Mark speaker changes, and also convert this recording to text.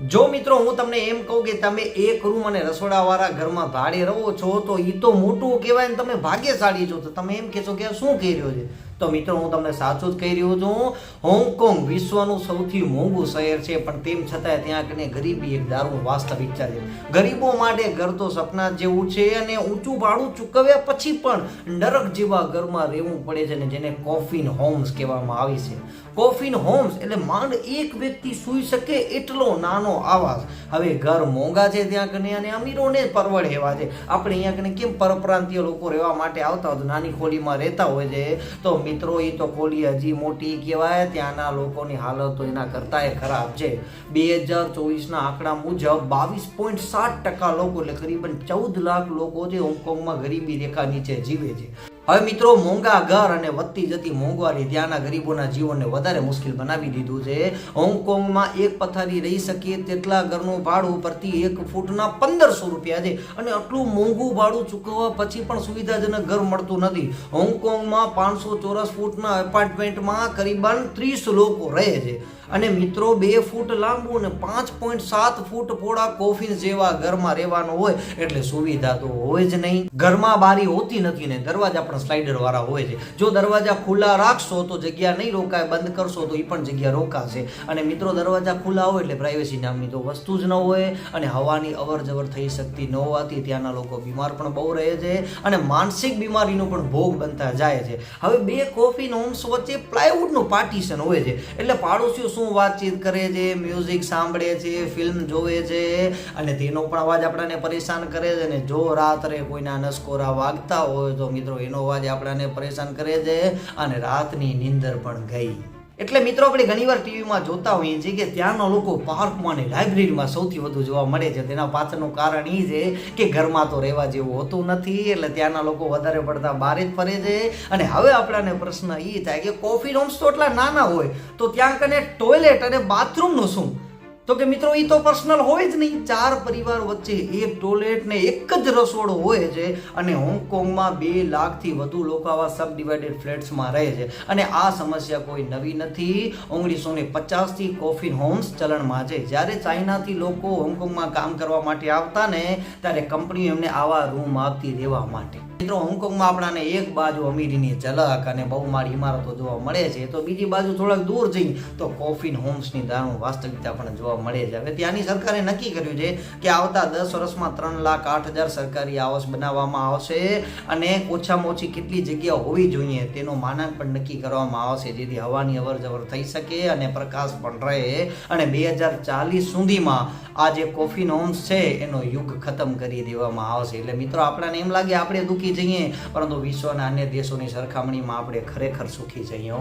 Speaker 1: જો મિત્રો હું તમને એમ કહું કે તમે એક રૂમ અને રસોડાવાળા ઘરમાં ભાડે રહો છો, તો એ તો મોટું કહેવાય ને તમે ભાગ્યશાળી છો. તો તમે એમ કહેશો કે શું કહી રહ્યો છે? તો મિત્રો, હું તમને સાચું જ કહી રહ્યો છું. હોંગકોંગ વિશ્વનું સૌથી મોંઘું શહેર છે, પણ તેમ છતાંય ત્યાં કને ગરીબી એક દારૂ વાસ્તવિકતા છે. ગરીબો માટે ઘર તો સપના જેવું છે અને ઊંચું ભાડું ચૂકવ્યા પછી પણ નરક જેવા ઘરમાં રહેવું પડે છે ને જેને કોફિન હોમ્સ કહેવામાં આવી છે. કોફિન હોમ્સ એટલે માંડ એક વ્યક્તિ સૂઈ શકે એટલો નાનો આવાસ. હવે ઘર મોંઘા છે ત્યાં કને અને અમીરોને પરવડે એવા છે. આપણે અહીંયા કને કેમ પરપ્રાંતીય લોકો રહેવા માટે આવતા હોય નાની ખોલીમાં રહેતા હોય છે? તો મિત્રો એ તો કોલી હજી મોટી કહેવાય, ત્યાંના લોકોની હાલત એના એ ખરાબ છે. બે હજાર ચોવીસના આંકડા મુજબ બાવીસ પોઈન્ટ સાત ટકા લોકો, એટલે કરીબન ચૌદ લાખ લોકો જે હોંગકોંગમાં ગરીબી રેખા નીચે જીવે છે. હવે મિત્રો, મોંઘા ઘર અને વધતી જતી મોંઘવારી ત્યાંના ગરીબોના જીવનને વધારે મુશ્કેલ બનાવી દીધું છે. હોંગકોંગમાં એક પથારી રહી શકીએ તેટલા ઘરનું ભાડું પ્રતિ એક ફૂટના પંદરસો રૂપિયા છે. અને આટલું મોંઘું ભાડું ચૂકવવા પછી પણ સુવિધાજનક ઘર મળતું નથી. હોંગકોંગમાં પાંચસો ચોરસ ફૂટના એપાર્ટમેન્ટમાં કરીબન ત્રીસ લોકો રહે છે. અને મિત્રો, બે ફૂટ લાંબુ અને પાંચ પોઈન્ટ સાત ફૂટ પોળા કોફિન જેવા ઘરમાં રહેવાનું હોય, એટલે સુવિધા તો હોય જ નહીં. ઘરમાં બારી હોતી નથી ને દરવાજા પણ સ્લાઇડર વાળા હોય છે. જો દરવાજા ખુલ્લા રાખશો તો જગ્યા નહીં રોકાય, બંધ કરશો તો એ પણ જગ્યા રોકાશે. અને મિત્રો, દરવાજા ખુલ્લા હોય એટલે પ્રાઇવેસી નામની તો વસ્તુ જ ન હોય અને હવાની અવર જવર થઈ શકતી ન હોવાથી ત્યાંના લોકો બીમાર પણ બહુ રહે છે અને માનસિક બીમારીનો પણ ભોગ બનતા જાય છે. હવે બે કોફી હોમ્સ વચ્ચે પ્લાયવુડનું પાર્ટીશન હોય છે. એટલે પાડોશીઓ શું વાતચીત કરે છે? મ્યુઝિક સાંભળે છે ફિલ્મ જોવે છે અને તેનો પણ અવાજ આપણાને પરેશાન કરે છે. અને જો રાત્રે કોઈના નસકોરા વાગતા હોય તો મિત્રો, એનો અવાજ આપણાને પરેશાન કરે છે અને રાતની નીંદર પણ ગઈ. એટલે મિત્રો, આપણે ઘણીવાર ટીવીમાં જોતા હોઈએ છીએ કે ત્યાંના લોકો પાર્કમાં અને લાઇબ્રેરીમાં સૌથી વધુ જોવા મળે છે. તેના પાછળનું કારણ એ છે કે ઘરમાં તો રહેવા જેવું હોતું નથી, એટલે ત્યાંના લોકો વધારે પડતા બહાર જ ફરે છે. અને હવે આપણાને પ્રશ્ન એ થાય કે કોફી રૂમ્સ તો એટલા નાના હોય, તો ત્યાં કને ટોયલેટ અને બાથરૂમનું શું? તો કે મિત્રો એ તો પર્સનલ હોય જ નહીં. ચાર પરિવાર વચ્ચે એક ટોયલેટ ને એક જ રસોડો હોય છે અને હોંગકોંગમાં બે લાખથી વધુ લોકો આવા સબ ડિવાઇડેડ ફ્લેટ્સમાં રહે છે. અને આ સમસ્યા કોઈ નવી નથી. ઓગણીસો ને પચાસથી કોફિન હોમ્સ ચલણમાં છે. જ્યારે ચાઇનાથી લોકો હોંગકોંગમાં કામ કરવા માટે આવતા ને, ત્યારે કંપનીઓ એમને આવા રૂમ આપતી રહેવા માટે. મિત્રો હોંગકોંગમાં આપણાને એક બાજુ અમીરીની ઝલક અને બહુમાળી ઇમારતો જોવા મળે છે. તો બીજી બાજુ થોડાક દૂર જઈ તો કોફિન હોમ્સની દારૂ વાસ્તવિકતા પણ જોવા મળે છે. હવે ત્યાંની સરકારે નક્કી કર્યું છે કે આવતા દસ વર્ષમાં ત્રણ લાખ આઠ હજાર સરકારી આવાસ બનાવવામાં આવશે અને ઓછામાં ઓછી કેટલી જગ્યા હોવી જોઈએ તેનું માનાંક પણ નક્કી કરવામાં આવશે. જેથી હવાની અવર જવર થઈ શકે અને પ્રકાશ પણ રહે. અને બે હજાર ચાલીસ સુધીમાં આ જે કોફિન હોમ્સ છે એનો યુગ ખતમ કરી દેવામાં આવશે. એટલે મિત્રો, આપણાને એમ લાગે આપણે દુઃખી જઈએ, પરંતુ વિશ્વના અન્ય દેશોની સરખામણીમાં આપણે ખરેખર સુખી જઈએ.